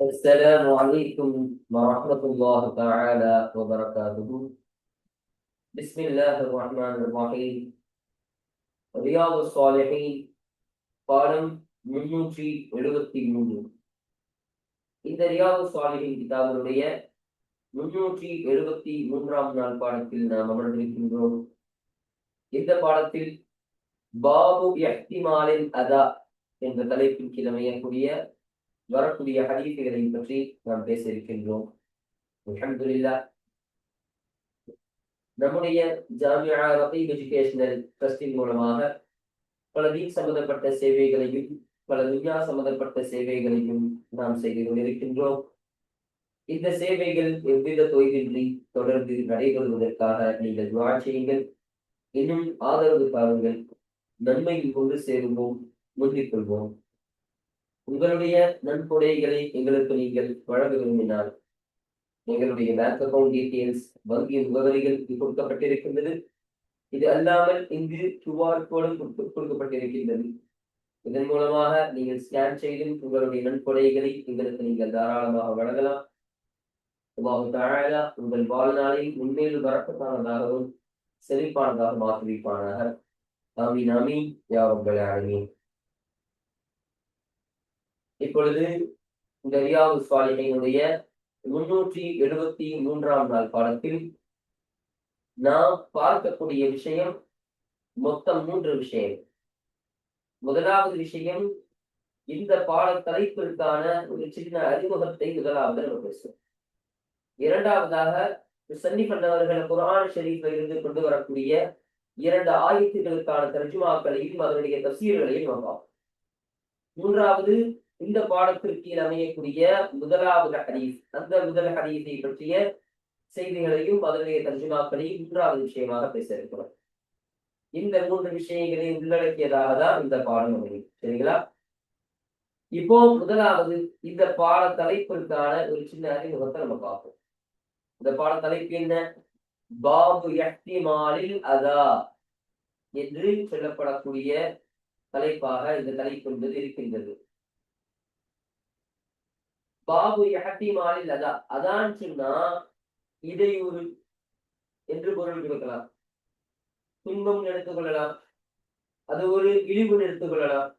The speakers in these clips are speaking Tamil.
السلام عليكم ورحمة الله تعالى وبركاته بسم الله الرحمن الرحيم رياض الصالحين பாடம் முன்னூற்றி எழுபத்தி மூன்று இந்த ரியாது சாலிஹின் கிதாபுடைய முன்னூற்றி எழுபத்தி மூன்றாம் நாள் பாடத்தில் நாம் அமர்ந்திருக்கின்றோம் இந்த பாடத்தில் பாபு எஹ்திமாலின் அதா என்ற தலைப்பின் கீழ் அமையக்கூடிய வரக்கூடிய ஹதீசுகளை பற்றி நாம் பேச இருக்கின்றோம். அல்ஹம்துலில்லா நம்முடைய ஜாமியா ரபீப் எஜுகேஷனல் ட்ரஸ்டின் மூலமாக பல தீன் சம்பந்தப்பட்ட சேவைகளையும் பல விஞ்ஞா சம்பந்தப்பட்ட சேவைகளையும் நாம் செய்து கொண்டிருக்கின்றோம். இந்த சேவைகள் எவ்வித தொய்வின்றி தொடர்ந்து நடைபெறுவதற்காக நீங்கள் துவா செய்யுங்கள். இன்னும் ஆதரவு தாருங்கள் நன்மையில் கொண்டு சேருவோம் முந்திக் கொள்வோம். உங்களுடைய நன்கொடைகளை எங்களுக்கு நீங்கள் வழங்க விரும்பினால் எங்களுடைய பேங்க் அக்கவுண்ட் டீட்டெயில்ஸ் வங்கி முகவரிகள் கொடுக்கப்பட்டிருக்கின்றது. இது அல்லாமல் இங்கு கியூஆர் கோடும் கொடுக்கப்பட்டிருக்கின்றது. இதன் மூலமாக நீங்கள் ஸ்கேன் செய்தும் உங்களுடைய நன்கொடைகளை எங்களுக்கு நீங்கள் தாராளமாக வழங்கலாம். உங்கள் வாழ்நாளை உண்மையில் வரப்பட்டானதாகவும் செழிப்பானதாக மாற்றுவிப்பானாக. ஆமீன் ஆமீன். யா உங்கள் ஆமீன் இப்பொழுது இந்த ரியாவு சுவாலிகையினுடைய முன்னூற்றி எழுபத்தி மூன்றாம் நாள் பாடத்தில் நாம் பார்க்கக்கூடிய விஷயம் மொத்தம் மூன்று விஷயம். முதலாவது விஷயம் இந்த பாட தலைப்பிற்கான ஒரு சின்ன அறிமுகத்தை முதலாவது நம்ம பேசுவோம். இரண்டாவதாக சன்னி பண்ணவர்கள் குரான் ஷெரீஃபில் இருந்து கொண்டு வரக்கூடிய இரண்டு ஆயத்துகளுக்கான தர்ஜுமாக்களையும் அதனுடைய தசீர்களையும் நம்ம மூன்றாவது இந்த பாடத்திற்கு அமையக்கூடிய முதலாவது ஹரீஸ் அந்த முதல் ஹரீஸை பற்றிய செய்திகளையும் அதனுடைய தர்ஜுமாக்களையும் மூன்றாவது விஷயமாக பேச இருக்கிறோம் இந்த மூன்று விஷயங்களை உள்ளடக்கியதாக தான் இந்த பாடம் அமையும் சரிங்களா? இப்போ முதலாவது இந்த பாட தலைப்பிற்கான ஒரு சின்ன அறிமுகத்தை நம்ம பார்ப்போம். இந்த பாட தலைப்பு என்ன? பாபு எஹ்திமாலில் அதா என்று சொல்லப்படக்கூடிய தலைப்பாக இந்த தலைப்பு என்பது இருக்கின்றது. பாபு எஹத்திமாலில் அதா அதான் சொன்னா இடையூறு என்று பொருள் கொடுக்கலாம். துன்பம் எடுத்துக்கொள்ளலாம் அது ஒரு இழிவு எடுத்துக்கொள்ளலாம்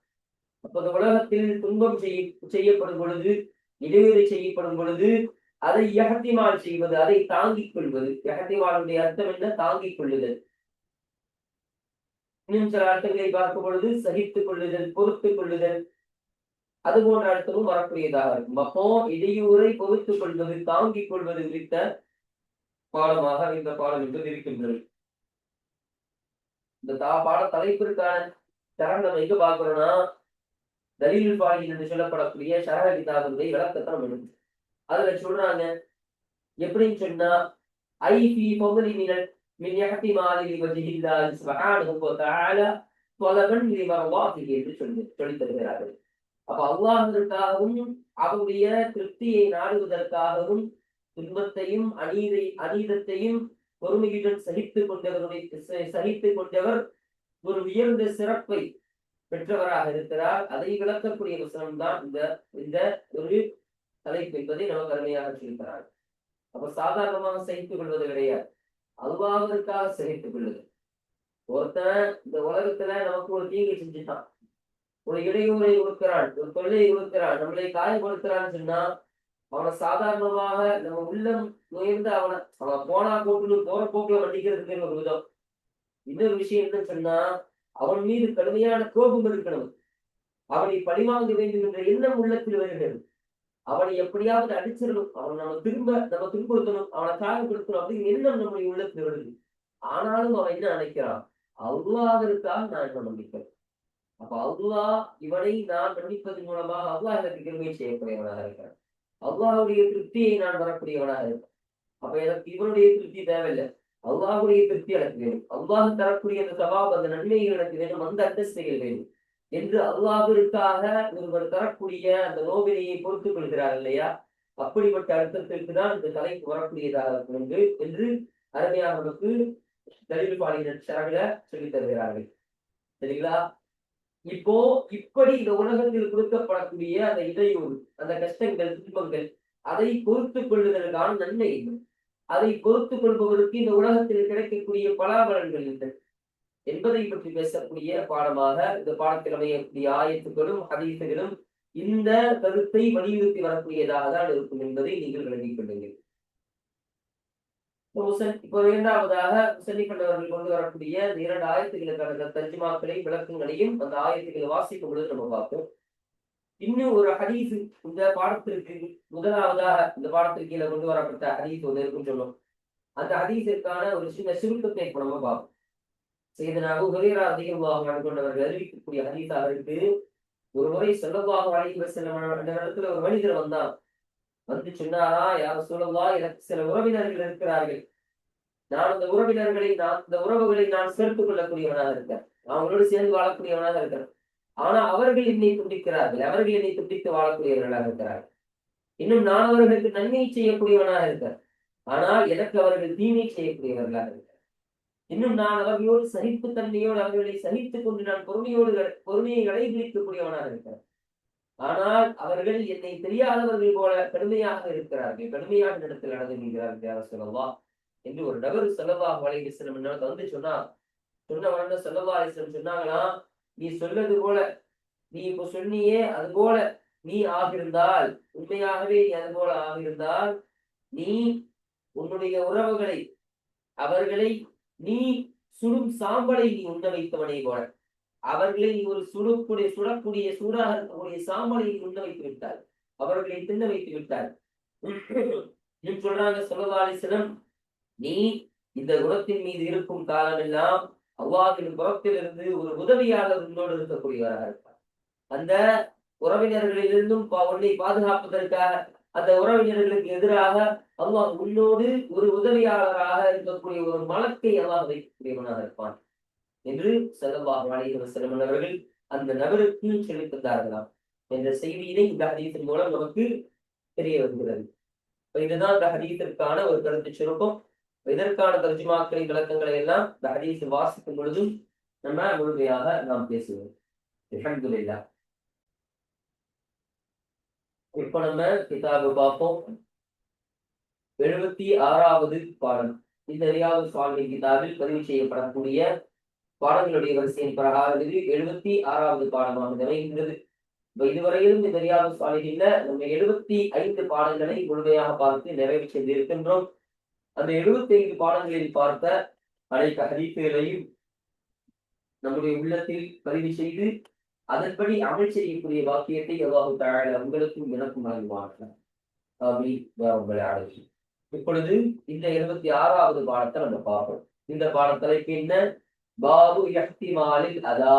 அப்போது உலகத்தில் துன்பம் செய்ய செய்யப்படும் பொழுது இடையூறு செய்யப்படும் பொழுது அதை எகத்திமால் செய்வது அதை தாங்கிக் கொள்வது. எகத்திமாலுடைய அர்த்தம் என்ன? தாங்கிக் கொள்ளுதல். இன்னும் சில அர்த்தங்களை பார்க்கும் பொழுது சகித்துக் கொள்ளுதல் பொறுத்துக் கொள்ளுதல். அது போன்ற அழுத்தமும் வரக்கூடியதாக இருக்கும். அப்போ இடையூரை பொறுத்துக் கொள்வது தாங்கிக் கொள்வது குறித்த பாடமாக இந்த பாடம் என்பது இருக்கின்றது. இந்த தா பாட தலைப்பிற்கான சரணம் எங்க பார்க்கிறோம்னா தலீல் பாடி என்று சொல்லப்படக்கூடிய சரண கிதாபுடைய விளக்கத்தை நம்ம எடுக்கும் அதுல சொல்றாங்க எப்படின்னு சொன்னா ஐ பி பொங்கலி மினல் மின் யகத்தி மாதிரி வஜிஹில்லாஹி சுப்ஹானஹு வ தஆலா தொலபன் என்று சொல்லி சொல்லித் தருகிறார்கள். அப்ப அல்லாஹிற்காகவும் அவருடைய திருப்தியை நாடுவதற்காகவும் துன்பத்தையும் அநீதை அநீதத்தையும் பொறுமையுடன் சகித்துக் கொண்டவருடைய சகித்துக் கொண்டவர் ஒரு உயர்ந்த சிறப்பை பெற்றவராக இருக்கிறார். அதை விளக்கக்கூடிய வசனம் தான் இந்த இந்த ஒரு தலைப்பு என்பதை நமக்கு அருமையாக சொல்கிறார். அப்ப சாதாரணமாக சகித்துக் கொள்வது கிடையாது. அல்வாவதற்காக சகித்துக் கொள்வது ஒருத்தன் இந்த உலகத்துல நமக்கு ஒரு தீங்கை செஞ்சுட்டான். ஒரு இடையூறை கொடுக்கிறான் ஒரு தொல்லையை கொடுக்கிறான் நம்மளை காயப்படுத்துறான்னு சொன்னா அவனை சாதாரணமாக நம்ம உள்ளம் நுழைந்து அவனை அவன் போனா போட்டு போற போக்குல வண்டிக்கிறதுக்கு ஒரு விதம் இன்னொரு விஷயம் என்னன்னு சொன்னா அவன் மீது கடுமையான கோபம் இருக்கணும் அவனை பழிவாங்க வேண்டும் என்ற எண்ணம் உள்ளத்தில் வருகிறது. அவனை எப்படியாவது அடிச்சிடணும். அவன் நம்ம திரும்ப நம்ம துன்புறுத்தணும். அவனை காயப்படுத்தணும் அப்படிங்கிற எண்ணம் நம்முடைய உள்ளத்தில் வருது. ஆனாலும் அவன் என்ன நினைக்கிறான்? அல்லாவிற்காக நான் என்ன நம்பிக்கிறேன் அப்ப அல்லாஹ் இவனை நான் மன்னிப்பதன் மூலமாக அல்லாஹ் எனக்கு கிருமை செய்யக்கூடியவனாக இருக்கிறான். அல்லாஹுடைய திருப்தியை நான் வரக்கூடியவனாக இருக்கேன் அப்ப எனக்கு இவனுடைய திருப்தி தேவையில்லை. அல்லாஹுடைய திருப்தி எனக்கு வேணும் அல்லாஹ் தரக்கூடிய அந்த சவாப் அந்த நன்மைகள் எனக்கு வேணும் அந்த அந்தஸ்தைகள் வேணும் என்று அல்லாஹிற்காக ஒருவர் தரக்கூடிய அந்த நோவினையை பொறுத்துக் கொள்கிறார் இல்லையா? அப்படிப்பட்ட அர்த்தத்திற்கு தான் இந்த தலைக்கு வரக்கூடியதாக இருக்கும் என்று என்று அருமையாக நமக்கு தலில் சரவில சொல்லித் தருகிறார்கள். சரிங்களா? இப்போ இப்படி இந்த உலகத்தில் கொடுக்கப்படக்கூடிய அந்த இடையூறு அந்த கஷ்டங்கள் துன்பங்கள் அதை பொறுத்து கொள்வதற்கான நன்மை இல்லை. அதை பொறுத்து கொள்பவருக்கு இந்த உலகத்தில் கிடைக்கக்கூடிய பலாபலன்கள் இல்லை என்பதை பற்றி பேசக்கூடிய பாடமாக இந்த பாடத்தில் அமையக்கூடிய ஆயத்துக்களும் ஹதீசுகளும் இந்த கருத்தை வலியுறுத்தி வரக்கூடியதாக தான் இருக்கும் என்பதை நீங்கள் விளங்கிக் கொள்ளுங்கள். இப்போ இரண்டாவதாக முசன்னிப்பட்டவர்கள் கொண்டு வரக்கூடிய இந்த இரண்டு ஆயத்துக்களுக்கான தஞ்சுமாக்களையும் விளக்கங்களையும் அந்த ஆயத்துக்களை வாசிக்கும் பொழுது நம்ம பார்ப்போம். இன்னும் ஒரு ஹதீஸ் இந்த பாடத்திற்கு முதலாவதாக இந்த பாடத்திற்கு கீழே கொண்டு வரப்பட்ட ஹதீஸ் ஒன்று இருக்குன்னு சொன்னோம் அந்த ஹதீஸிற்கான ஒரு சின்ன சுருக்கத்தை இப்போ நம்ம பார்ப்போம். செய்தனாக உதயரா அதிகமாக கொண்டவர்கள் அறிவிக்கக்கூடிய ஹதீஸாக இருக்கு. ஒரு முறை செல்லவாக அழைக்கிற சில இடத்துல ஒரு மனிதர் வந்தான். வந்து சொன்னாரா? யார் சொல்லவா எனக்கு சில உறவினர்கள் இருக்கிறார்கள். நான் அந்த உறவினர்களை நான் இந்த உறவுகளை நான் சேர்த்துக் கொள்ளக்கூடியவனாக இருக்கேன் அவங்களோடு சேர்ந்து வாழக்கூடியவனாக இருக்கிறேன். ஆனா அவர்கள் என்னை துண்டிக்கிறார்கள். அவர்கள் என்னை துண்டித்து வாழக்கூடியவர்களாக இருக்கிறார்கள். இன்னும் நான் அவர்களுக்கு நன்மை செய்யக்கூடியவனாக இருக்கிறேன். ஆனால் எனக்கு அவர்கள் தீமை செய்யக்கூடியவர்களாக இருக்கிறார் இன்னும் நான் அவர்களோடு சகிப்பு தன்மையோடு அவர்களை சகித்துக் கொண்டு நான் பொறுமையோடு பொறுமையை கடைபிடிக்கக்கூடியவனாக இருக்கிறேன். ஆனால் அவர்கள் என்னை தெரியாதவர்கள் போல கடுமையாக இருக்கிறார்கள். கடுமையான இடத்தில் நடந்துகிறார்கள் யார சொல்லவா? என்று ஒரு நபர் செலவா வலைக்கு என்ன வந்து சொன்னா சொன்ன உடனே செல்லவா சொன்னாங்களா நீ சொன்னது போல நீ இப்ப சொன்னியே அது போல நீ ஆகிருந்தால் உண்மையாகவே நீ அது போல ஆகிருந்தால் நீ உன்னுடைய உறவுகளை அவர்களை நீ சுடும் சாம்பலை நீ உண்ண வைத்தவனை போல. அவர்களை ஒரு சுடக்கூடிய சுடக்கூடிய சூடாக இருக்கக்கூடிய சாம்பலை உண்ண வைத்து விட்டார். அவர்களை தின்ன வைத்து விட்டார். சொல்றாங்க சொல்லவாலிசனம் நீ இந்த குணத்தின் மீது இருக்கும் காலமெல்லாம் அவ்வாவின் புறத்திலிருந்து ஒரு உதவியாளர் உன்னோடு இருக்கக்கூடியவராக இருப்பார். அந்த உறவினர்களிலிருந்தும் உன்னை பாதுகாப்பதற்காக அந்த உறவினர்களுக்கு எதிராக அல்லாஹ் உன்னோடு ஒரு உதவியாளராக இருக்கக்கூடிய ஒரு மலத்தை அல்லாஹ் வைக்கக்கூடியவனாக இருப்பான். என்று செல்லவாக அழைகிற சிலமன்னவர்கள் அந்த நபருக்கு சொல்லித் தந்தார்களாம் என்ற செய்தியினை இந்த ஹதீத்தின் மூலம் நமக்கு தெரிய வருகிறது. இதுதான் இந்த ஹதீத்திற்கான ஒரு கருத்து சுருக்கம். இதற்கான தர்ஜுமாக்களை விளக்கங்களை எல்லாம் இந்த ஹதீஸ் வாசிக்கும் பொழுதும் நம்ம முழுமையாக நாம் பேசுவோம். அல்ஹம்துலில்லாஹ். இப்ப நம்ம கிதாபு பார்ப்போம். எழுபத்தி ஆறாவது பாடம். இந்த ரியாவது சுவாமி கிதாபில் பதிவு செய்யப்படக்கூடிய பாடங்களுடைய வரிசையின் பிரகாரம் எழுபத்தி ஆறாவது பாடமாக அமைகின்றது இதுவரையிலும் இந்த ரியாது சுவாமிகளில் நம்ம எழுபத்தி ஐந்து பாடங்களை முழுமையாக பார்த்து நிறைவு செய்திருக்கின்றோம். அந்த எழுபத்தி ஐந்து பாடங்களில் பார்த்த அனைத்து ஹதீசுகளையும் நம்முடைய உள்ளத்தில் பதிவு செய்து அதன்படி அமல் செய்யக்கூடிய வாக்கியத்தை எவ்வாறு தயார உங்களுக்கும் எனக்கும் வழங்குவார்கள் இப்பொழுது இந்த எழுபத்தி ஆறாவது பாடத்தை நம்ம பார்ப்போம். இந்த பாடத்தலைக்கு என்ன? பாபு யக்திமாலில் அதா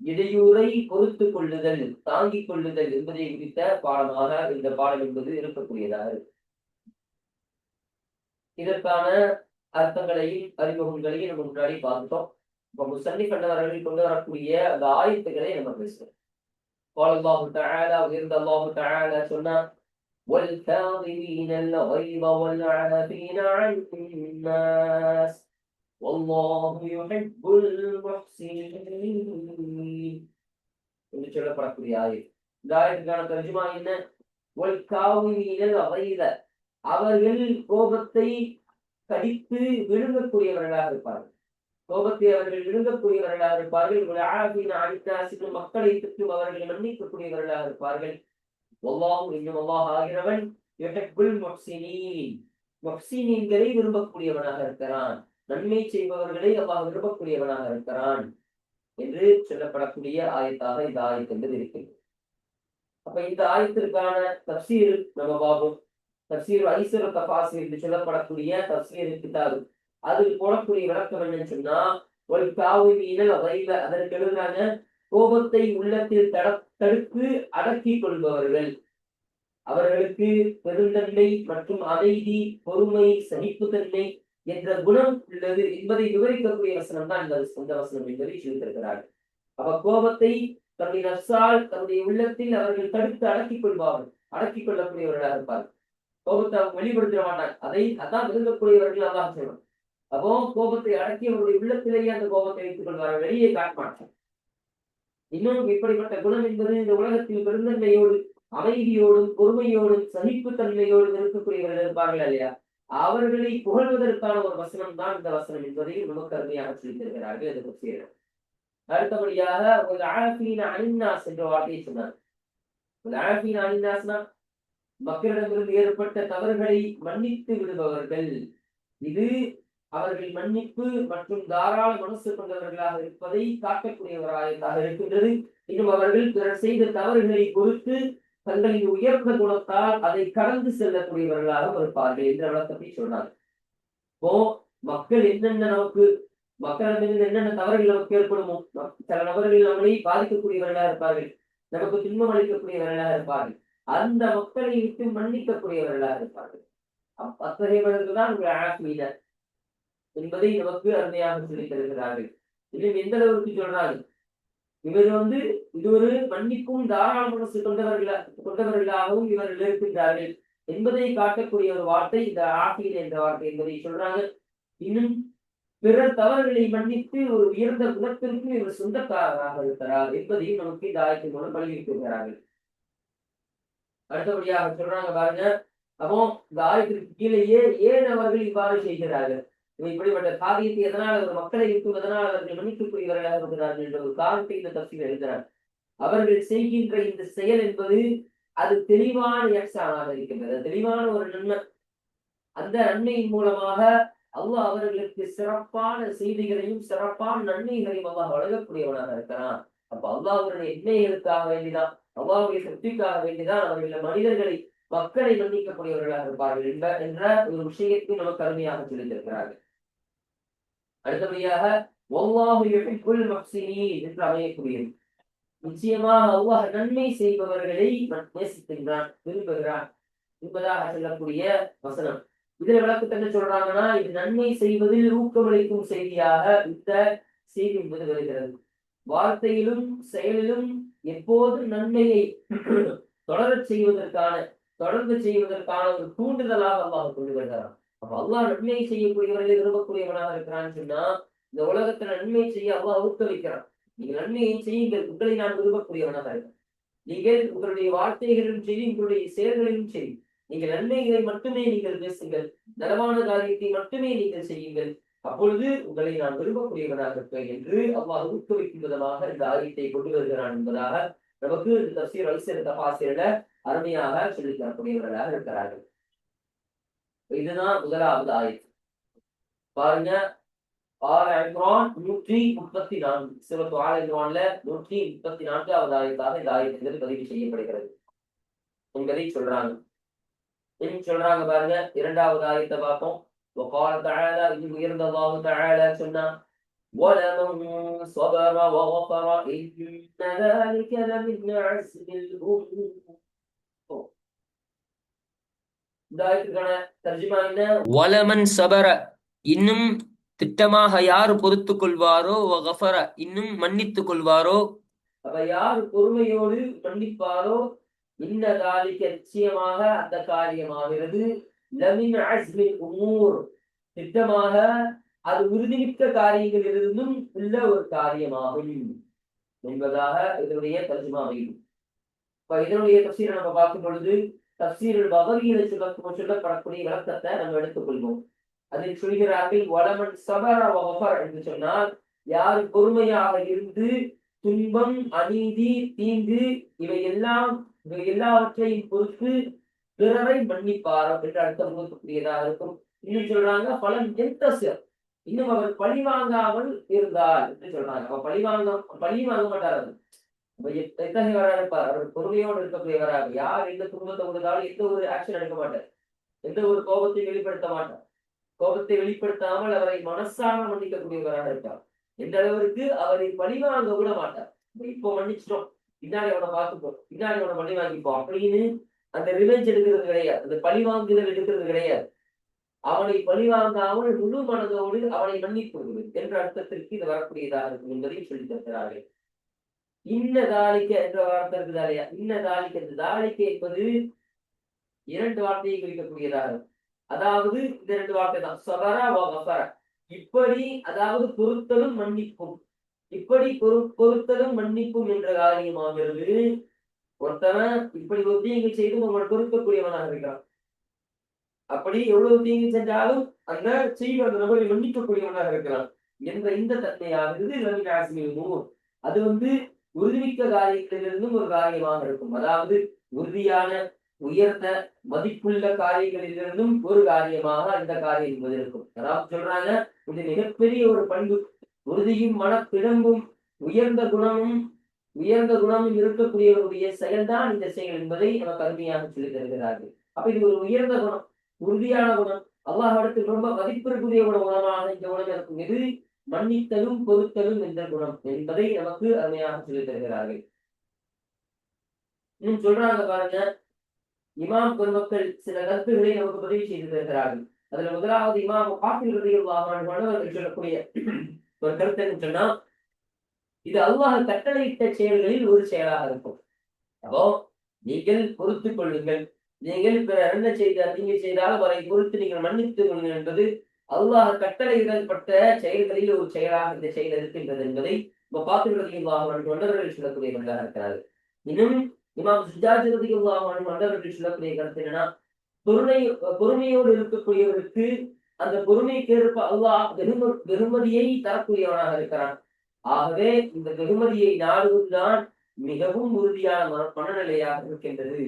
இடையூரை பொறுத்து கொள்ளுதல் தாங்கிக் கொள்ளுதல் என்பதை குறித்த பாடமாக இந்த பாடம் என்பது இருக்கக்கூடியதாக இருக்கு இதற்கான அர்த்தங்களையும் அறிமுகங்களையும் நம்ம முன்னாடி பார்த்தோம் இப்ப முசன்னி கண்டவர்கள் கொண்டு வரக்கூடிய அந்த ஆயத்துக்களை நம்ம பேசுவோம் قال الله تعالى وإرضى الله تعالى سنة والكاظمين الغيظ والعافين عن الناس வல்லாஹு யுஹிப்புல் முஹ்சினீன் என்று சொல்லப்படக்கூடிய ஆயத் இந்த ஆயத்துக்கான தர்ஜுமா என்ன? ஒல் அவையில அவர்கள் கோபத்தை கடித்து விழுங்கக்கூடியவர்களாக இருப்பார்கள். கோபத்தை அவர்கள் விழுங்கக்கூடியவர்களாக இருப்பார்கள். ஆகின அடித்தாசிக்கு மக்களை திட்டும் அவர்கள் மன்னிக்கக்கூடியவர்களாக இருப்பார்கள். ஒவ்வாஹு இன்னும் ஒவ்வாஹ் ஆகிறவன். யுஹிப்புல் முஹ்சினீன். முஹ்சினீன்களை விரும்பக்கூடியவனாக இருக்கிறான். நன்மை செய்பவர்களை அல்லாஹ் விரும்பக்கூடியவனாக இருக்கிறான் என்று சொல்லப்படக்கூடிய ஆயத்தாக இந்த ஆயத்து என்பது இருக்கிறது. அப்ப இந்த ஆயத்திற்கான தப்சீர் நம்ம பார்ப்போம். தப்சீர் ஐஸ்வர தபாசி என்று சொல்லப்படக்கூடிய தப்சீர் கிதாபு அதில் போடக்கூடிய விளக்கம் என்னன்னு சொன்னா ஒரு காவு மீனல் வைவ அதற்கு எழுதுறாங்க கோபத்தை உள்ளத்தில் தட தடுத்து அடக்கி கொள்பவர்கள். அவர்களுக்கு பெருந்தன்மை மற்றும் அமைதி பொறுமை சகிப்புத்தன்மை என்ற குணம் உள்ளது என்பதை விவரிக்கக்கூடிய வசனம் தான் இந்த சொந்த வசனம் என்பதை சொல்லியிருக்கிறார்கள் அப்ப கோபத்தை தன்னுடைய நர்சால் தன்னுடைய உள்ளத்தில் அவர்கள் தடுத்து அடக்கிக் கொள்வார்கள். அடக்கிக் கொள்ளக்கூடியவர்களாக இருப்பார்கள். கோபத்தை அவங்க வெளிப்படுத்த மாட்டாங்க. அதை அதான் விரும்பக்கூடியவர்கள் அதான் சொல்லணும் அப்போ கோபத்தை அடக்கி அவருடைய உள்ளத்திலேயே அந்த கோபத்தை வைத்துக் கொள்வார்கள். வெளியே காட்ட இன்னும் இப்படிப்பட்ட குணம் என்பது இந்த உலகத்தில் பெருந்தன்மையோடு அமைதியோடும் பொறுமையோடும் சகிப்பு தன்மையோடும் இருக்கக்கூடியவர்கள் இருப்பார்கள் இல்லையா? அவர்களை புகழ்வதற்கான ஒரு வசனம் தான் இந்த வசனம் என்பதையும் நமக்கு அருமையாக சொல்லித் தருகிறார்கள் இது பற்றியிடம் அடுத்தபடியாக ஒரு ஆஃபீன அனின்னாஸ் என்ற வார்த்தையை சொன்னார். ஒரு ஆஃபீன அனின்னாஸ்னா மக்களிடமிருந்து ஏற்பட்ட தவறுகளை மன்னித்து விடுபவர்கள். இது அவர்கள் மன்னிப்பு மற்றும் தாராள மனசு கொண்டவர்களாக இருப்பதை காட்டக்கூடியவராக இருக்கின்றது. இன்னும் அவர்கள் பிறர் செய்த தவறுகளை பொறுத்து தங்களின் உயர்ந்த குணத்தால் அதை கடந்து செல்லக்கூடியவர்களாக இருப்பார்கள் என்ற விளக்கத்தை சொன்னார் இப்போ மக்கள் என்னென்ன நமக்கு மக்களிடமிருந்து என்னென்ன தவறுகள் நமக்கு ஏற்படுமோ சில நபர்கள் நம்மளை பாதிக்கக்கூடியவர்களாக இருப்பார்கள் நமக்கு துன்பம் அளிக்கக்கூடியவர்களாக இருப்பார்கள் அந்த மக்களை விட்டு மன்னிக்கக்கூடியவர்களாக இருப்பார்கள். அத்தகையவர்கள் தான் உங்கள் ஆத்மீனர் என்பதை நமக்கு அருமையாக சொல்லி தருகிறார்கள். இன்னும் எந்த அளவுக்கு சொல்றாங்க? இவர் வந்து இது ஒரு மன்னிக்கும் தாராள மனசு கொண்டவர்களா கொண்டவர்களாகவும் இவர்கள் இருக்கின்றார்கள் என்பதை காட்டக்கூடிய ஒரு வார்த்தை இந்த ஆசிரியர் என்ற வார்த்தை என்பதை சொல்றாங்க. இன்னும் பிறர் தவறுகளை மன்னித்து ஒரு உயர்ந்த குணத்திற்கு இவர் சொந்தக்காரராக இருக்கிறார் என்பதையும் நமக்கு இந்த ஆயத்தின் மூலம் வலியுறுத்துகிறார்கள். அடுத்தபடியாக சொல்றாங்க பாருங்க அப்போ இந்த ஆயத்திற்கு கீழேயே ஏன் அவர்கள் இவ்வாறு செய்கிறார்கள்? இப்படிப்பட்ட காரியத்தை எதனால் அவர் மக்களை எதனால் அவர்கள் மன்னிக்கக்கூடியவர்களாக இருக்கிறார்கள் என்ற ஒரு காரணத்தை இந்த தப்சில் எழுதுகிறார். அவர்கள் செய்கின்ற இந்த செயல் என்பது அது தெளிவான யக்ஷானாக இருக்கின்றது. தெளிவான ஒரு நன்மை. அந்த நன்மையின் மூலமாக அல்லாஹ் அவர்களுக்கு சிறப்பான செய்திகளையும் சிறப்பான நன்மைகளையும் அல்லாஹ் வழங்கக்கூடியவனாக இருக்கிறான். அப்ப அவ்வா அவருடைய எண்ணெய்களுக்காக வேண்டிதான் அல்லாவுடைய சக்திக்காக வேண்டிதான் அவர்கள் மனிதர்களை மக்களை மன்னிக்கக்கூடியவர்களாக இருப்பார்கள் என்ற என்ற ஒரு விஷயத்தை நமக்கு அருமையாக சொல்லியிருக்கிறார்கள் அடுத்தபடியாக என்று அமையக்கூடியது. நிச்சயமாக அல்லாஹ் நன்மை செய்பவர்களை நேசிக்கின்றான் விரும்புகிறான் என்பதாக சொல்லக்கூடிய வசனம். இதுல விளக்கத்தை என்ன சொல்றாங்கன்னா இது நன்மை செய்வதில் ஊக்கமளிக்கும் செய்தியாக இந்த செய்தி என்பது வருகிறது. வார்த்தையிலும் செயலிலும் எப்போதும் நன்மையை தொடரச் செய்வதற்கான தொடர்ந்து செய்வதற்கான ஒரு தூண்டுதலாக அல்லாஹ் கொண்டு வருகிறான். அப்ப அல்லாஹ் நன்மை செய்யக்கூடியவர்களை விரும்பக்கூடியவனாக இருக்கிறான்னு சொன்னா இந்த உலகத்தை நன்மை செய்ய அவ்வா ஊக்குவிக்கிறான். நீங்க நன்மையை செய்யுங்கள் உங்களை நான் விரும்பக்கூடியவனாக இருக்கேன். நீங்கள் உங்களுடைய வார்த்தைகளிலும் சரி உங்களுடைய செயல்களிலும் சரி நீங்கள் நன்மைகளை மட்டுமே நீங்கள் பேசுங்கள் நலமான காரியத்தை மட்டுமே நீங்கள் செய்யுங்கள். அப்பொழுது உங்களை நான் விரும்பக்கூடியவனாக இருப்பேன் என்று அவ்வாறு ஊக்குவிக்கும் விதமாக இந்த ஆரியத்தை கொண்டு வருகிறான் என்பதாக நமக்கு இந்த தப்சீர் அலிசர் தபாசிரில அருமையாக சொல்லித் தரக்கூடியவர்களாக இருக்கிறார்கள். இதுதான் முதலாவது ஆயத்து பாருங்க ஆல் இம்ரான் நூற்றி முப்பத்தி நான்கு சிவத்து ஆல் இம்ரான்ல நூற்றி முப்பத்தி நான்காவது ஆயத்தாக இந்த ஆயத்தில் பதிவு செய்யப்படுகிறது என்பதை சொல்றாங்க என்ன சொல்றாங்க பாருங்க இரண்டாவது ஆயத்தை பார்ப்போம் وقال تعالى إن உயர்ந்த الله تعالى சொன்னா ولمن صبر وغفر إن ذلك لمن عزم الأمور வலமன் சபர இன்னும் திட்டமாக யார் பொறுத்து கொள்வாரோ இன்னும் மன்னித்துக் கொள்வாரோ? அப்ப யார் பொறுமையோடு மன்னிப்பாரோ? இன்னதாலிக்க நிச்சயமாக அந்த காரியமாகிறது. லமின் அஸ்மின் உமூர் திட்டமாக அது உறுதிமிக்க காரியங்கள் இருந்தும் உள்ள ஒரு காரியமாகும். என்பதாக இதனுடைய தர்ஜுமா அமையும் இப்ப இதனுடைய தப்சீரை நம்ம பார்க்கும் பொழுது தப்சீரில் பகவீத சொல்ல சொல்லப்படக்கூடிய விளக்கத்தை நம்ம எடுத்துக்கொள்வோம். அதில் சொல்கிறார்கள் வளமன் சபரா வஃபர் என்று சொன்னால் யார் பொறுமையாக இருந்து துன்பம் அநீதி தீங்கு இவை எல்லாம் இவை எல்லாவற்றையும் பொறுத்து பிறரை மன்னிப்பாரோ என்று அர்த்தம் கொடுக்கக்கூடியதாக இருக்கும். இன்னும் சொல்றாங்க பலன் எந்த இன்னும் அவர் பழி வாங்காமல் இருந்தார் என்று சொல்றாங்க. அவர் பழி வாங்க பழி வாங்க மாட்டார் எத்தகையவராக இருப்பார் அவர் பொறுமையோடு இருக்கக்கூடியவராக யார் எந்த குடும்பத்தை கொடுத்தாலும் எந்த ஒரு ஆக்ஷன் எடுக்க மாட்டார். எந்த ஒரு கோபத்தையும் வெளிப்படுத்த மாட்டார். கோபத்தை வெளிப்படுத்தாமல் அவரை மனசாக மன்னிக்கக்கூடியவராக இருப்பார். எந்த அளவிற்கு அவரை பழி வாங்க கூட மாட்டார். இப்போ மன்னிச்சிட்டோம். பின்னாடி அவனை பார்த்துப்போம் பின்னாடி அவனை பழி வாங்கிப்போம் அப்படின்னு அந்த ரிவெஞ்ச் எடுக்கிறது கிடையாது. அந்த பழி வாங்குதல் எடுக்கிறது கிடையாது. அவனை பழி வாங்காமல் முழு மனதோடு அவனை மன்னிப்பு என்ற அர்த்தத்திற்கு இது வரக்கூடியதாக இருக்கும் என்பதையும் சொல்லி தருகிறார்கள். இன்ன தாளிக்க என்ற வார்த்தை இருக்குது இல்லையா? இன்ன தாளிக்க. இந்த தாளிக்க என்பது இரண்டு வார்த்தையை குறிக்கக்கூடியதாக அதாவது இந்த இரண்டு வார்த்தை தான். சபரா வஃபர இப்படி அதாவது பொருத்தலும் மன்னிப்பும். இப்படி பொரு பொருத்தலும் மன்னிப்பும் என்ற காரியமாகிறது. ஒருத்தவன் இப்படி ஒரு தீங்கு செய்து உங்களை பொறுக்கக்கூடியவனாக இருக்கிறான். அப்படி எவ்வளவு தீங்கு செஞ்சாலும் அந்த செய்வ அந்த நபரை மன்னிக்கக்கூடியவனாக இருக்கிறான் என்ற இந்த தன்மையாகிறது ரவிகாசிமியும் அது வந்து உறுதிமிக்க காரியங்களிலிருந்தும் ஒரு காரியமாக இருக்கும். அதாவது உறுதியான உயர்ந்த மதிப்புள்ள காரியங்களிலிருந்தும் ஒரு காரியமாக அந்த காரியம் என்பது இருக்கும் அதாவது சொல்றாங்க இது மிகப்பெரிய ஒரு பண்பு. உறுதியும் மனப்பிடம்பும் உயர்ந்த குணமும் உயர்ந்த குணமும் இருக்கக்கூடியவருடைய செயல்தான் இந்த செயல் என்பதை நமக்கு அருமையாக சொல்லி தருகிறார்கள். அப்ப இது ஒரு உயர்ந்த குணம் உறுதியான குணம். அல்லாஹிடத்தில் ரொம்ப மதிப்பிற்குரிய ஒரு குணமான இந்த குணம் இருக்கும் இது மன்னித்தலும் பொறுத்தலும் என்ற குணம் என்பதை நமக்கு அருமையாக சொல்லித் தருகிறார்கள். இன்னும் சொல்றாங்க பாருங்க இமாம் பெருமக்கள் சில கருத்துக்களை நமக்கு பதிவு செய்து தருகிறார்கள். அதுல முதலாவது இமாம் காப்பீடு அவர்கள் சொல்லக்கூடிய ஒரு கருத்து என்ன சொன்னா இது அல்லாஹ் கட்டளையிட்ட செயல்களில் ஒரு செயலாக இருக்கும். அப்போ நீங்கள் பொறுத்து கொள்ளுங்கள். நீங்கள் பிற என்ன செய்தால் நீங்கள் செய்தால் அவரை பொறுத்து நீங்கள் மன்னித்துக் கொள்ளுங்கள் என்பது அல்லாஹ் கட்டளையிடப்பட்ட செயல்களில் ஒரு செயலாக இந்த செயல் இருக்கின்றது என்பதை பாத்துக்கிறதையும் தொண்டர்கள் சொல்லக்கூடியவர்களாக இருக்கிறார்கள். இன்னும் இமாம் சுஜாஜிரதையும் மண்டவர்கள் சொல்லக்கூடிய கருத்து என்னன்னா பொறுமை பொறுமையோடு இருக்கக்கூடியவருக்கு அந்த பொறுமைக்கு ஏற்ப அல்லாஹ் வெகும வெகுமதியை தரக்கூடியவனாக இருக்கிறான். ஆகவே இந்த வெகுமதியை நாடுவதுதான் மிகவும் உறுதியான மன மனநிலையாக இருக்கின்றது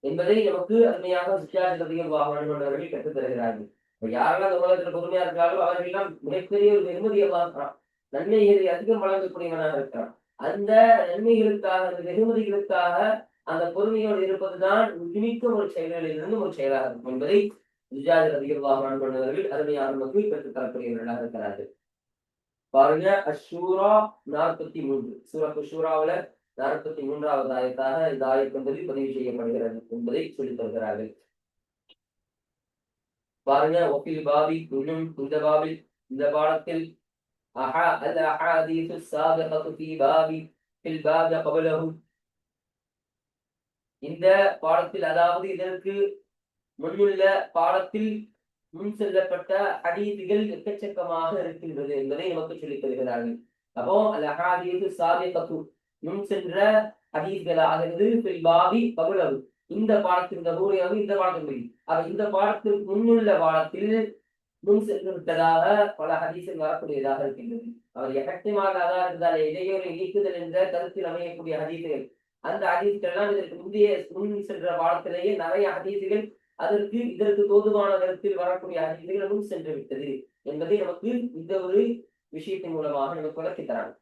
என்பதை நமக்கு அருமையாக சுற்றாதிபதிகள் வாகனங்கள் கற்றுத் தருகிறார்கள் யாரெல்லாம் இந்த உலகத்துல பொறுமையா இருக்காலும் அவர்கள்லாம் மிகப்பெரிய ஒரு வெகுமதியை பார்க்கிறான். நன்மைகளை அதிகம் வழங்கக்கூடியவனாக இருக்கிறான். அந்த நன்மைகளுக்காக அந்த வெகுமதிகளுக்காக அந்த பொறுமையோடு இருப்பதுதான் மிக்க ஒரு செயல்களிலிருந்து ஒரு செயலாக இருக்கும் என்பதை விஜயாதி அதிகமாக கொண்டவர்கள் அருமையான மக்கள் பெற்றுத் தரக்கூடியவர்களாக இருக்கிறார்கள். பாருங்க அஷூரா நாற்பத்தி மூன்று. சூரத்து ஷூராவில நாற்பத்தி மூன்றாவது ஆயத்தாக இந்த ஆயத் பதிவு செய்யப்படுகிறது என்பதை சொல்லித் தருகிறார்கள் பாருங்க ஒப்பில் பாபி இன்னும் இந்த பாபில் இந்த பாடத்தில் அஹா அல் அஹாதீசு சாபிகத்து ஃபீ பாபி ஃபில் பாபி கபலஹு இந்த பாடத்தில் அதாவது இதற்கு முன்னுள்ள பாடத்தில் முன் செல்லப்பட்ட ஹதீதுகள் எக்கச்சக்கமாக இருக்கின்றது என்பதை நமக்கு சொல்லித் தருகிறார்கள். அப்போ அல் அஹாதீது சாபிகத்து முன் சென்ற ஹதீஸ்களாகிறது பாபி பகுலவு இந்த பாடத்தில் இந்த நூலியாவது இந்த பாடத்தில் அப்ப இந்த பாடத்திற்கு முன்னுள்ள பாடத்தில் முன் சென்று விட்டதாக பல ஹதீசுகள் வரக்கூடியதாக இருக்கின்றது. அவர் எஃபெக்டிவாக அதாக இருந்தால் இடையூறு நீக்குதல் என்ற கருத்தில் அமையக்கூடிய ஹதீசுகள். அந்த ஹதீஸ்கள் எல்லாம் இதற்கு முந்தைய முன் சென்ற பாடத்திலேயே நிறைய ஹதீசுகள் அதற்கு இதற்கு தோதுவான கருத்தில் வரக்கூடிய ஹதீசுகள் முன் சென்று விட்டது என்பதை நமக்கு இந்த ஒரு விஷயத்தின் மூலமாக நமக்கு விளக்கி தராங்க.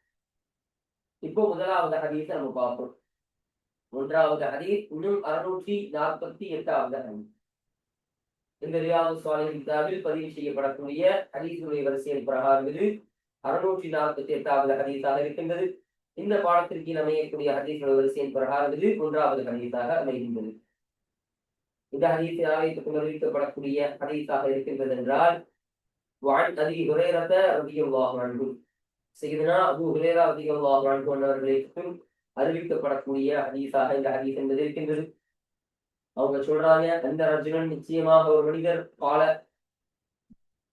இப்போ முதலாவது ஹதீஸை நம்ம பார்ப்போம். ஒன்றாவது ஹதீஸ் இன்னும் அறுநூற்றி நாற்பத்தி எட்டாவது ஹதீஸ். இந்த ரியாது சுவாலின் கிதாபில் பதிவு செய்யப்படக்கூடிய ஹதீஸுடைய வரிசையின் பிரகாரம் இது. அறுநூற்றி நாற்பத்தி எட்டாவது ஹதீஸாக இருக்கின்றது. இந்த பாடத்திற்கு அமையக்கூடிய ஹதீஸுடைய வரிசையின் பிரகாரம் இது. ஒன்றாவது ஹதீஸாக அமைகின்றது. இந்த ஹதீஸை ஆலயத்துக்கு அறிவிக்கப்படக்கூடிய ஹதீஸாக இருக்கின்றது என்றால் வாழ் அதி ஹுரேரத ரபியுல்லாஹு வாகனம் செய்தனா அபு ஹுரேரா ரபியுல்லாஹு அன்ஹு அவர்களுக்கும் அறிவிக்கப்படக்கூடிய ஹதீஸாக இந்த ஹதீஸ் என்பது இருக்கின்றது. அவங்க சொல்றாங்க அந்த அர்ஜுனன் நிச்சயமாக ஒரு மனிதர் பால.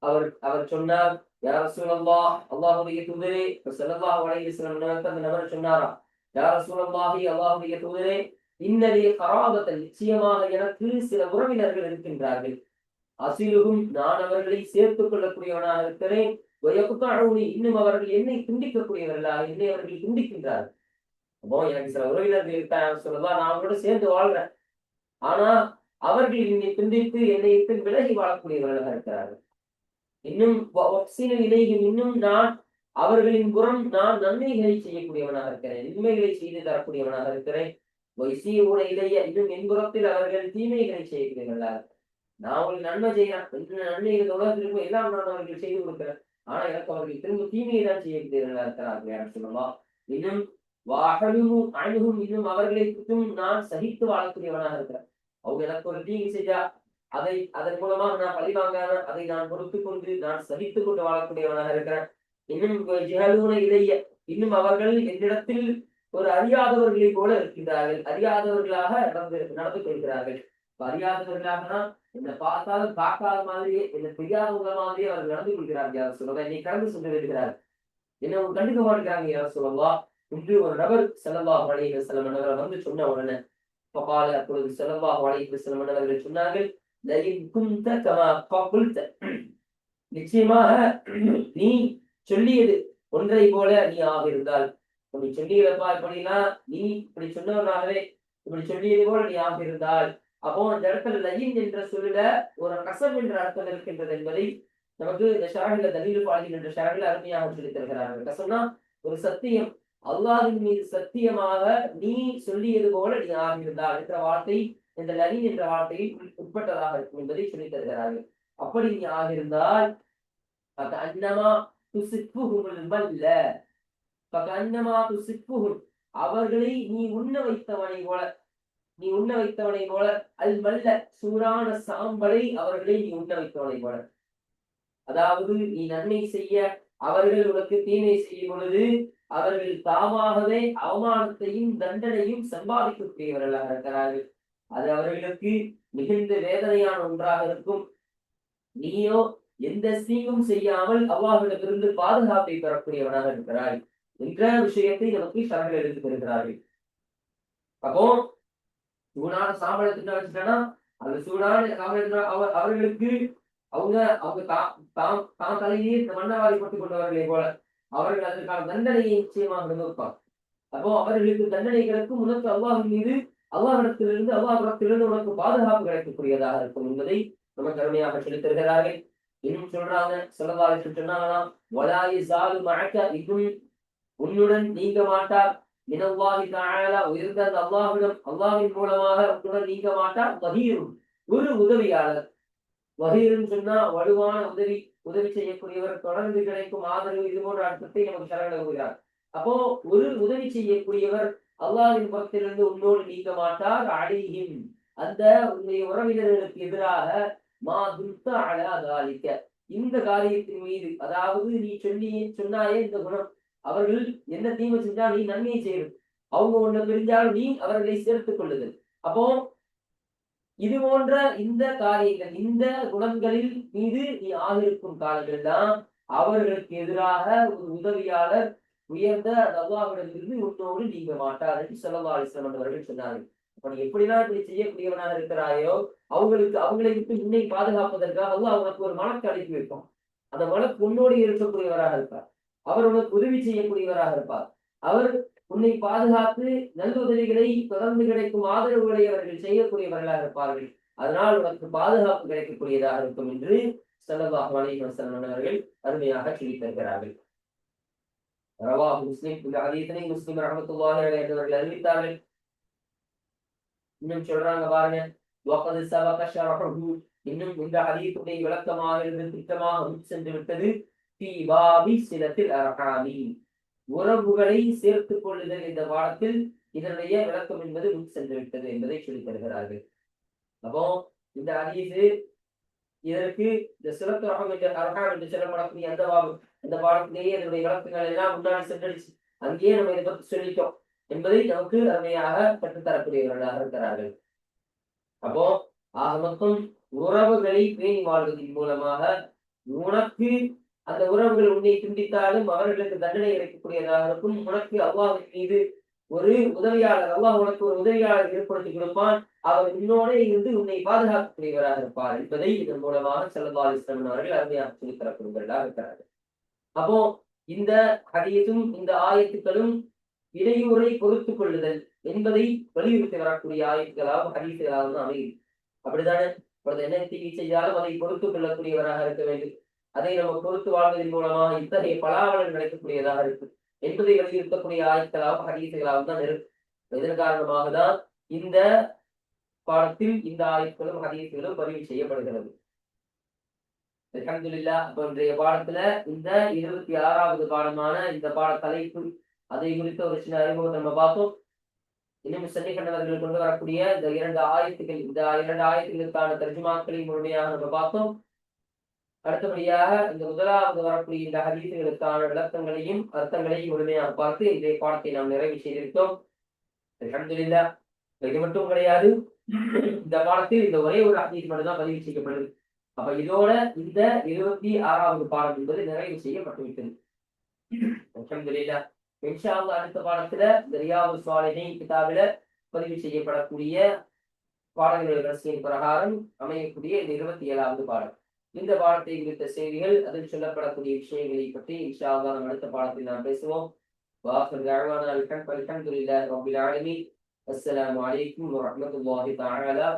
அவர் அவர் சொன்னார் யார சூழல்லா அல்லாஹுடைய தூதரே. செல்லல்லாஹு அலைஹி சில அந்த நபர் சொன்னாரா யார சூழல்லாஹி அல்லாஹுடைய தூதரே இன்னதே கராபத்தல் நிச்சயமாக எனக்கு சில உறவினர்கள் இருக்கின்றார்கள். அசிலுகும் நான் அவர்களை சேர்த்துக் கொள்ளக்கூடியவனாக இருக்கிறேன். இன்னும் அவர்கள் என்னை துண்டிக்கக்கூடியவர்களாக என்னை அவர்கள் துண்டிக்கின்றார்கள். அப்போ எனக்கு சில உறவினர்கள் இருக்காங்க சொல்லலாம் நான் அவங்களோட சேர்ந்து வாழ்றேன். ஆனா அவர்கள் என்னை துண்டித்து என்னை இட்டு விலகி வாழக்கூடியவர்களாக இருக்கிறார்கள். இன்னும் இலையும் இன்னும் நான் அவர்களின் புறம் நான் நன்மைகளை செய்யக்கூடியவனாக இருக்கிறேன் நன்மைகளை செய்து தரக்கூடியவனாக இருக்கிறேன். வைசியோட இலைய இன்னும் என் புறத்தில் அவர்கள் தீமைகளை செய்யக்கூடியவர்களாக நான் அவங்களுக்கு நன்மை செய்யறேன். நன்மைகள் உலகத்திற்கும் எல்லாம் நான் அவர்கள் செய்து கொடுக்கிறேன். ஆனா எனக்கு அவர்கள் திரும்ப தீமையை தான் செய்யக்கூடியவர்களாக இருக்கிறார்கள் சொல்லலாம் இன்னும் வாகனும் அணுகும் இன்னும் அவர்களை குற்றும் நான் சகித்து வாழக்கூடியவனாக இருக்கிறேன். அவங்க எனக்கு ஒரு தீங்கு செஞ்சா அதை அதன் மூலமாக நான் பழி வாங்காத அதை நான் பொறுத்து கொண்டு நான் சகித்து கொண்டு வாழக்கூடியவனாக இருக்கிறேன். இன்னும் ஜிஹலூன இதைய இன்னும் அவர்கள் என்னிடத்தில் ஒரு அறியாதவர்களை போல இருக்கின்றார்கள். அறியாதவர்களாக நடந்து நடந்து கொள்கிறார்கள். அறியாதவர்களாக என்னை பார்த்தாலும் பார்க்காத மாதிரியே என்னை தெரியாதவங்க மாதிரியே அவர்கள் நடந்து கொள்கிறார்கள். சொல்லுங்க என்னை கடந்து சென்று விடுகிறார் என்ன கண்டுக்க மாட்டேங்கிறாங்க யார் சொல்லுவா? இன்று ஒரு நபர் செலவா வளைய செல்லம் வந்து சொன்ன உடனே. பபால அப்பொழுது செலவா வளைய செலவனவர்கள் சொன்னார்கள் நிச்சயமாக நீ சொல்லியது ஒன்றை போல நீ ஆக இருந்தால் நீ சொல்லியதப்பா இப்படின்னா நீ இப்படி சொன்னவனாகவே இப்படி சொல்லியது போல நீ ஆக இருந்தால் அப்போ அந்த இடத்துல லயின் என்ற சொல்ல ஒரு கசம் என்ற அர்த்தம் இருக்கின்றது என்பதை நமக்கு இந்த ஷரகில தலீல் பாலின் என்ற ஷரகில் அருமையாக சொல்லித் தருகிறார்கள். கசம்னா ஒரு சத்தியம். அல்லாஹின் மீது சத்தியமாக நீ சொல்லியது போல நீ ஆகியிருந்தார் என்ற வார்த்தை இந்த லலின் என்ற வார்த்தையில் உட்பட்டதாக இருக்கும் என்பதை சொல்லித் தருகிறார்கள். அப்படி நீ ஆகியிருந்தால் அன்னமா துசிப்புகுமுல் அன்னமா துசிப்புகும் அவர்களை நீ உண்ண வைத்தவனை போல நீ உண்ண வைத்தவனை போல. அல் மல்ல சூறான சாம்பலை அவர்களை நீ உண்ண வைத்தவனை போல. அதாவது நீ நன்மை செய்ய அவர்கள் உனக்கு தீமை செய்யும் பொழுது அவர்கள் தாமாகவே அவமானத்தையும் தண்டனையும் சம்பாதிக்கக்கூடியவர்களாக இருக்கிறார்கள். அது அவர்களுக்கு மிகுந்த வேதனையான ஒன்றாக இருக்கும். நீயோ எந்த தீங்கும் செய்யாமல் அவ்வாவிடமிருந்து பாதுகாப்பை பெறக்கூடியவனாக இருக்கிறாய் என்ற விஷயத்தை நமக்கு ஷரங்கள் எடுத்து தருகிறார்கள். அப்போ சூடான சாம்பலை வச்சுட்டா அந்த சூடான சாம்பலை அவர் அவர்களுக்கு அவங்க அவங்க தாம் தாம் தான் தலையிலே இந்த மண்ணவாரி போட்டுக் கொண்டவர்களை போல. அவர்கள் அதற்கான தண்டனையை நிச்சயமாக அனுபவிப்பார் அப்போ அவர்களுக்கு தண்டனை உனக்கு அல்லாஹின் மீது அல்லாஹிடத்திலிருந்து அல்லாஹிடத்திலிருந்து உனக்கு பாதுகாப்பு கிடைக்கக்கூடியதாக இருக்கும் என்பதை நமக்கு அருமையாக சொல்லித் தருகிறார்கள். இன்னும் சொல்றாங்க சொல்லவாறு சொன்னாங்களாம் வலாயி சாலு மழக்க இதும் உன்னுடன் நீங்க மாட்டார். இனவாகி தாழலா உயர்ந்த அந்த அல்லாஹ்விடம் அல்லாஹ்வின் மூலமாக உன்னுடன் நீங்க மாட்டார். வகீரும் ஒரு உதவியாளர். வகீரும் சொன்னா வலுவான உதவி. உதவி செய்யக்கூடியவர் தொடர்ந்து கிடைக்கும் ஆதரவு இது போன்ற அர்த்தத்தை நமக்கு சரண கூறுகிறார் அப்போ ஒரு உதவி செய்யக்கூடியவர் அல்லாஹ்வின் பக்கத்திலிருந்து உன்னோடு நீங்க மாட்டார் அடையும். அந்த உன்னுடைய உறவினர்களுக்கு எதிராக மா துத்த அலா தாலிக்க. இந்த காரியத்தின் மீது அதாவது நீ சொல்லி சொன்னாயே இந்த குணம். அவர்கள் என்ன தீமை செஞ்சா நீ நன்மையை செய்யணும் அவங்க ஒண்ணு பிரிஞ்சாலும் நீ அவர்களை சேர்த்துக் கொள்ளுதல். அப்போ இது போன்ற இந்த காரியங்கள் இந்த குணங்களில் மீது நீ ஆகிருக்கும் காலங்கள் தான் அவர்களுக்கு எதிராக ஒரு உதவியாளர் உயர்ந்த அல்லாவிடமிருந்து உன்னோடு நீங்க மாட்டார் என்று செலவாளிசன் அவர்கள் சொன்னார்கள். அப்ப நீ எப்படிலாம் இப்படி செய்யக்கூடியவனாக இருக்கிறாயோ அவங்களுக்கு அவங்களை விட்டு உன்னை பாதுகாப்பதற்காக அல்லாஹ் அவனுக்கு ஒரு மனக்கு அனுப்பி வைப்போம் அந்த மனக்கு உன்னோடு இருக்கக்கூடியவராக இருப்பார். அவர் உனக்கு உதவி செய்யக்கூடியவராக இருப்பார். அவர் உன்னை பாதுகாத்து நல்லுதவிகளை தொடர்ந்து கிடைக்கும் ஆதரவுகளை அவர்கள் செய்யக்கூடியவர்களாக இருப்பார்கள். அதனால் உனக்கு பாதுகாப்பு கிடைக்கக்கூடியதாக இருக்கும் என்று சல்லல்லாஹு அலைஹி அவர்கள் அருமையாக சொல்லித் தருகிறார்கள். ரவா முஸ்லிம் இந்த ஹதீஸனை முஸ்லிம் ரஹமத்துல்லாஹி அலைஹி அவர்கள் அறிவித்தார்கள். இன்னும் சொல்றாங்க பாருங்க வகது சபக ஷரஹு. இன்னும் இந்த ஹதீஸுடைய விளக்கமாக இருந்து திட்டமாக சென்று விட்டது தீபாபி பாபி சிலத்தில் அரகாமி உறவுகளை சேர்த்துக் கொள்ளுதல் இந்த பாடத்தில் இதனுடைய விளக்கம் என்பது முன் சென்று விட்டது என்பதை சொல்லித் தருகிறார்கள். அப்போ இந்த ஹதீஸு இதற்கு இந்த சிறப்பு ரகம் என்ற அரகாம் என்று சொல்லப்படக்கூடிய அந்த பாபு இந்த பாடத்திலேயே இதனுடைய விளக்கங்கள் எல்லாம் முன்னாடி சென்றடிச்சு அங்கேயே நம்ம இதை பற்றி சொல்லிட்டோம் என்பதை நமக்கு அருமையாக கற்றுத்தரக்கூடியவர்களாக இருக்கிறார்கள். அப்போ ஆக மொத்தம் உறவுகளை பேணி வாழ்வதன் மூலமாக உனக்கு அந்த உறவுகள் உன்னை துண்டித்தாலும் அவர்களுக்கு தண்டனை இறைக்கக்கூடியதாக இருக்கும் உனக்கு அவ்வாவின் மீது ஒரு உதவியாளர் அல்லாஹ் உனக்கு ஒரு உதவியாளர் ஏற்படுத்தி கொடுப்பான். அவர் உன்னோட இருந்து உன்னை பாதுகாக்கக்கூடியவராக இருப்பார் என்பதை இதன் மூலமாக செல்லல்லா அவர்கள் அருமையாக சொல்லித் தரக்கூடியவர்களாக இருக்கிறார்கள். அப்போ இந்த ஹதீஸும் இந்த ஆயத்துக்களும் இடையூறை பொறுத்துக் கொள்ளுதல் என்பதை வலியுறுத்தி வரக்கூடிய ஆயத்துக்களாகவும் ஹதீசுகளாகவும் அமையும். அப்படித்தானே? என்ன தீங்கி செய்தாலும் அதை பொறுத்துக் கொள்ளக்கூடியவராக இருக்க வேண்டும். அதை நம்ம பொறுத்து வாழ்வதன் மூலமா இத்தகைய பலாபலன் கிடைக்கக்கூடியதாக இருக்கு. என்பதை வலியுறுத்தக்கூடிய ஆயத்துக்களாகவும் ஹதீசுகளாகவும் தான் இருக்கு. இதன் காரணமாக தான் இந்த பாடத்தில் இந்த ஆயத்துகளும் ஹதீசுகளும் பதிவு செய்யப்படுகிறது. அலமதுல்லா அப்ப இன்றைய பாடத்துல இந்த இருபத்தி ஆறாவது பாடமான இந்த பாட தலைப்பு அதை குறித்த ஒரு சின்ன அறிமுகத்தை நம்ம பார்ப்போம். இன்னும் சென்னிகண்டவர்கள் கொண்டு வரக்கூடிய இந்த இரண்டு ஆயத்துக்கள் இந்த இரண்டு ஆயத்துகளுக்கான தர்ஜுமாக்களை முழுமையாக நம்ம பார்த்தோம் அடுத்தபடியாக இந்த முதலாவது வரக்கூடிய இந்த ஹதீசுகளுக்கான விளக்கங்களையும் அர்த்தங்களையும் முழுமையாக பார்த்து இன்றைய பாடத்தை நாம் நிறைவு செய்திருக்கோம் அல்ஹம்துலில்லா. இது மட்டும் கிடையாது. இந்த பாடத்தில் இந்த ஒரே ஒரு ஹதீஸ் மட்டும் தான் பதிவு செய்யப்படுது. அப்ப இதோட இந்த இருபத்தி ஆறாவது பாடம் என்பது நிறைவு செய்யப்பட்டுவிட்டது. அல்ஹம்துலில்லாஹ் இன்ஷா அடுத்த பாடத்துல இந்த சுவாலினை சாலிஹின் கிதாபில பதிவு செய்யப்படக்கூடிய பாடங்கள் வரிசையின் பிரகாரம் அமையக்கூடிய இந்த இருபத்தி ஏழாவது பாடம். இந்த பாடத்தை குறித்த செய்திகள் அதில் சொல்லப்படக்கூடிய விஷயங்களை பற்றி இன்ஷா அடுத்த பாடத்தில் நாம் பேசுவோம். வாஹர் தாழ்வான அல்ஹம் அல்ஹம்துலில்லாஹ் ரபில் ஆலமி அஸ்ஸலாமு அலைக்கும் வரஹ்மத்துல்லாஹி தஆலா